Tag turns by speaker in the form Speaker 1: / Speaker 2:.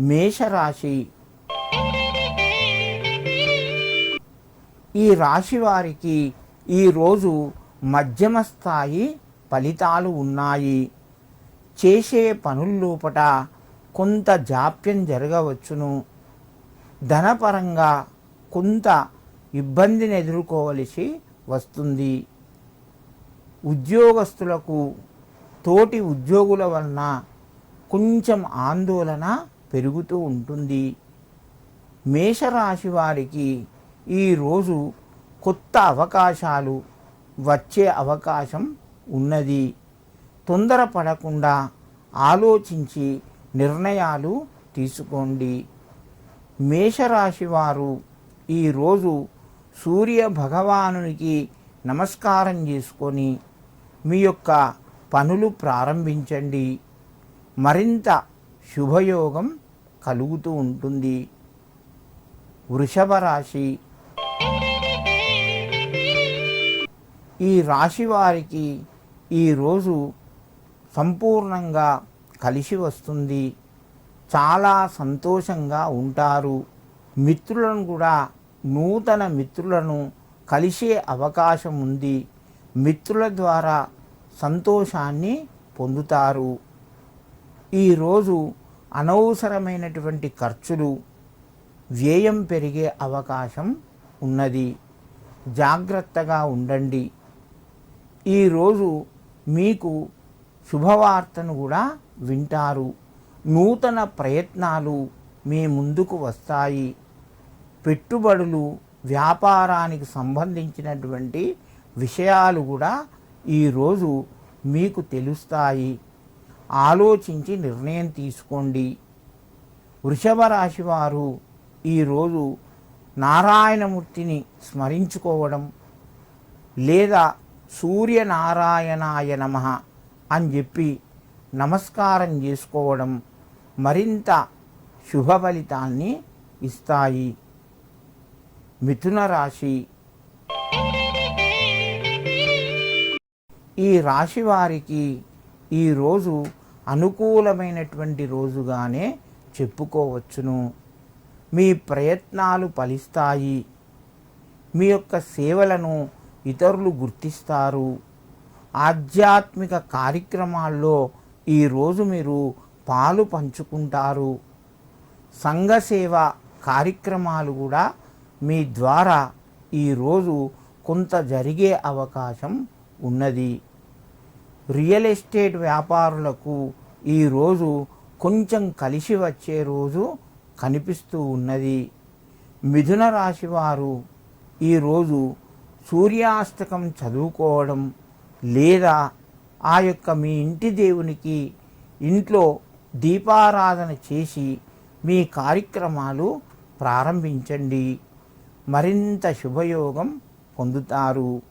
Speaker 1: మేషరాశి. ఈ రాశి వారికి ఈరోజు మధ్యమ స్థాయి ఫలితాలు ఉన్నాయి. చేసే పనుల్లోపట కొంత జాప్యం జరగవచ్చును. ధనపరంగా కొంత ఇబ్బందిని ఎదుర్కోవలసి వస్తుంది. ఉద్యోగస్తులకు తోటి ఉద్యోగుల వలన కొంచెం ఆందోళన పెరుగుతూ ఉంటుంది. మేషరాశి వారికి ఈరోజు కొత్త అవకాశాలు వచ్చే అవకాశం ఉన్నది. తొందరపడకుండా ఆలోచించి నిర్ణయాలు తీసుకోండి. మేషరాశి వారు ఈరోజు సూర్య భగవానునికి నమస్కారం చేసుకొని మీ యొక్క పనులు ప్రారంభించండి. మరింత శుభయోగం కలుగుతూ ఉంటుంది. వృషభ రాశి ఈ రాశి వారికి ఈరోజు సంపూర్ణంగా కలిసి వస్తుంది. చాలా సంతోషంగా ఉంటారు. మిత్రులను కూడా నూతన మిత్రులను కలిసే అవకాశం ఉంది. మిత్రుల ద్వారా సంతోషాన్ని పొందుతారు. ఈరోజు అనవసరమైనటువంటి ఖర్చులు వ్యయం పెరిగే అవకాశం ఉన్నది. జాగ్రత్తగా ఉండండి. ఈరోజు మీకు శుభవార్తను కూడా వింటారు. నూతన ప్రయత్నాలు మీ ముందుకు వస్తాయి. పెట్టుబడులు వ్యాపారానికి సంబంధించినటువంటి విషయాలు కూడా ఈరోజు మీకు తెలుస్తాయి. ఆలోచించి నిర్ణయం తీసుకోండి. వృషభ రాశి వారు ఈరోజు నారాయణమూర్తిని స్మరించుకోవడం లేదా సూర్యనారాయణాయ నమ అని చెప్పి నమస్కారం చేసుకోవడం మరింత శుభ ఫలితాన్ని ఇస్తాయి. మిథున రాశి. ఈ రాశి వారికి ఈరోజు అనుకూలమైనటువంటి రోజుగానే చెప్పుకోవచ్చును. మీ ప్రయత్నాలు ఫలిస్తాయి. మీ యొక్క సేవలను ఇతరులు గుర్తిస్తారు. ఆధ్యాత్మిక కార్యక్రమాల్లో ఈరోజు మీరు పాలు పంచుకుంటారు. సంఘ సేవ కార్యక్రమాలు కూడా మీ ద్వారా ఈరోజు కొంత జరిగే అవకాశం ఉన్నది. రియల్ ఎస్టేట్ వ్యాపారులకు ఈరోజు కొంచెం కలిసి వచ్చే రోజు కనిపిస్తూ ఉన్నది. మిథున రాశి వారు ఈరోజు సూర్యాస్తకం చదువుకోవడం లేదా ఆ యొక్క మీ ఇంటి దేవునికి ఇంట్లో దీపారాధన చేసి మీ కార్యక్రమాలు ప్రారంభించండి. మరింత శుభయోగం పొందుతారు.